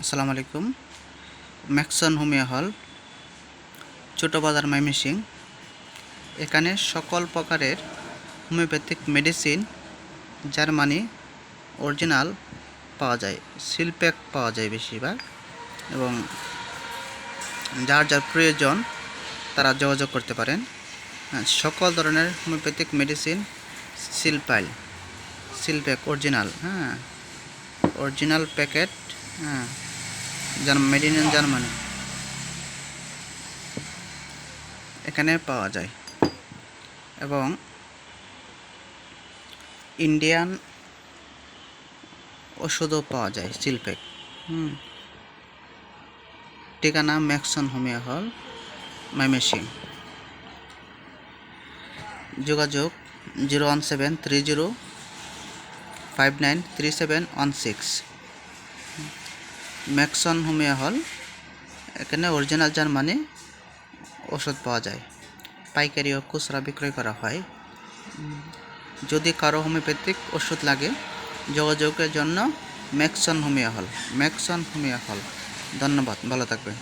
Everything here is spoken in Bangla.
আসসালামু আলাইকুম। ম্যাক্সন হোমিও হল, ছোটো বাজার ময়মনসিং এখানে সকল প্রকারের হোমিওপ্যাথিক মেডিসিন জার্মানি অরিজিনাল পাওয়া যায় সিলপ্যাক পাওয়া যায় বেশিরভাগ। এবং যার যার প্রয়োজন তারা যোগাযোগ করতে পারেন। সকল ধরনের হোমিওপ্যাথিক মেডিসিন সিলপাইল সিলপ্যাক অরিজিনাল হ্যাঁ অরিজিনাল প্যাকেট হ্যাঁ। মেড ইন জার্মানি এখানে পাওয়া যায়। এবং ইন্ডিয়ান ওষুধও পাওয়া যায় সিলপ্যাক হুম। ঠিকানা ম্যাক্সন হোমিও হল মাইমেসিং যোগাযোগ zero one seven three zero five nine three seven one six. Maxon homeo hall. এখানে অরিজিনাল জার্মানি ওষুধ পাওয়া যায়। পাইকারি ও খুচরা বিক্রয় করা হয়। যদি কারও হোমিওপ্যাথিক ওষুধ লাগে, যোগাযোগের জন্য ম্যাক্সন হোমিয়া হল। ম্যাক্সন হোমিয়া হল। ধন্যবাদ, ভালো থাকবেন।